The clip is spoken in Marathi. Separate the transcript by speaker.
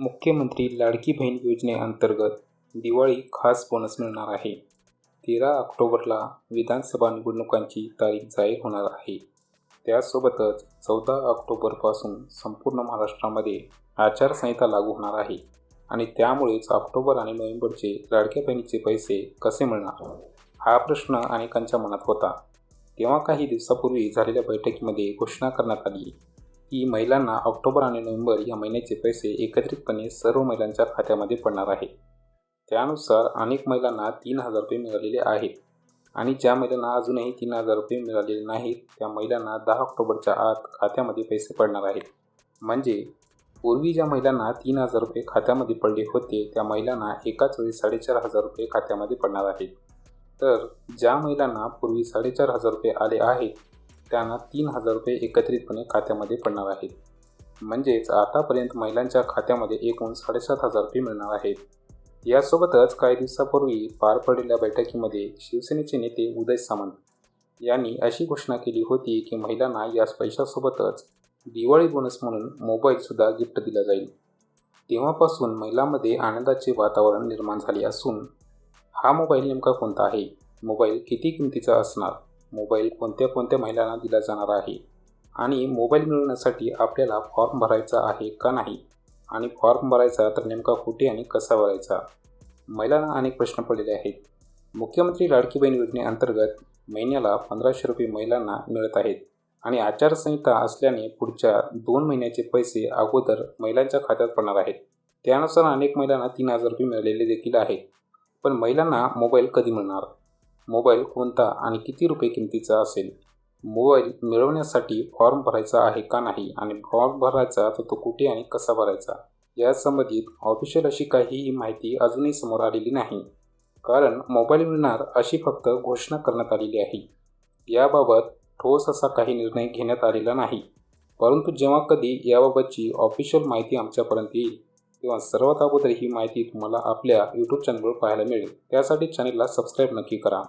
Speaker 1: मुख्यमंत्री लाडकी बहीण योजनेअंतर्गत दिवाळी खास बोनस मिळणार आहे. तेरा ऑक्टोबरला विधानसभा निवडणुकांची तारीख जाहीर होणार आहे. त्यासोबतच चौदा ऑक्टोबरपासून संपूर्ण महाराष्ट्रामध्ये आचारसंहिता लागू होणार आहे आणि त्यामुळेच ऑक्टोबर आणि नोव्हेंबरचे लाडक्या बहिणीचे पैसे कसे मिळणार? हा प्रश्न अनेकांच्या मनात होता. तेव्हा काही दिवसापूर्वी झालेल्या बैठकीमध्ये घोषणा करण्यात आली. की महिलांना ऑक्टोबर आणि नोव्हेंबर या महिन्याचे पैसे एकत्रितपणे सर्व महिलांच्या खात्यामध्ये पडणार आहे. त्यानुसार अनेक महिलांना तीन हजार रुपये मिळालेले आहेत आणि ज्या महिलांना अजूनही तीन हजार रुपये मिळालेले नाहीत त्या महिलांना दहा ऑक्टोबरच्या आत खात्यामध्ये पैसे पडणार आहेत. म्हणजे पूर्वी ज्या महिलांना तीन हजार रुपये खात्यामध्ये पडले होते त्या महिलांना एकाच वेळी साडेचार हजार रुपये खात्यामध्ये पडणार आहेत. तर ज्या महिलांना पूर्वी साडेचार हजार रुपये आले आहेत त्यांना तीन हजार रुपये एकत्रितपणे खात्यामध्ये पडणार आहेत म्हणजेच आतापर्यंत महिलांच्या खात्यामध्ये एकूण साडेसात हजार रुपये मिळणार आहेत. यासोबतच काही दिवसापूर्वी पार पडलेल्या बैठकीमध्ये शिवसेनेचे नेते उदय सामंत यांनी अशी घोषणा केली होती की महिलांना या पैशासोबतच दिवाळी बोनस म्हणून मोबाईलसुद्धा गिफ्ट दिला जाईल. तेव्हापासून महिलांमध्ये आनंदाचे वातावरण निर्माण झाले असून हा मोबाईल नेमका कोणता आहे? मोबाईल किती किमतीचा असणार? मोबाईल कोणत्या कोणत्या महिलांना दिला जाणार आहे? आणि मोबाईल मिळवण्यासाठी आपल्याला फॉर्म भरायचा आहे का नाही? आणि फॉर्म भरायचा तर नेमका कुठे आणि कसा भरायचा? महिलांना अनेक प्रश्न पडलेले आहेत. मुख्यमंत्री लाडकी बहीण योजनेअंतर्गत महिन्याला पंधराशे रुपये महिलांना मिळत आहेत. आणि आचारसंहिता असल्याने पुढच्या दोन महिन्याचे पैसे अगोदर महिलांच्या खात्यात पडणार आहेत. त्यानुसार अनेक महिलांना तीन हजार रुपये मिळालेले देखील आहेत. पण महिलांना मोबाईल कधी मिळणार? मोबाईल कोणता आणि किती रुपये किमतीचा असेल? मोबाईल मिळवण्यासाठी फॉर्म भरायचा आहे का नाही आणि फॉर्म भरायचा तर तो कुठे आणि कसा भरायचा? या संबंधित ऑफिशियल अशी काहीही माहिती अजूनही समोर आलेली नाही. कारण मोबाईल मिळणार अशी फक्त घोषणा करण्यात आलेली आहे. याबाबत ठोस असा काही निर्णय घेण्यात आलेला नाही. परंतु जेव्हा कधी याबाबतची ऑफिशियल माहिती आमच्यापर्यंत येईल तेव्हा सर्वात अगोदर ही माहिती तुम्हाला आपल्या यूट्यूब चॅनलवर पाहायला मिळेल. त्यासाठी चॅनलला सबस्क्राईब नक्की करा.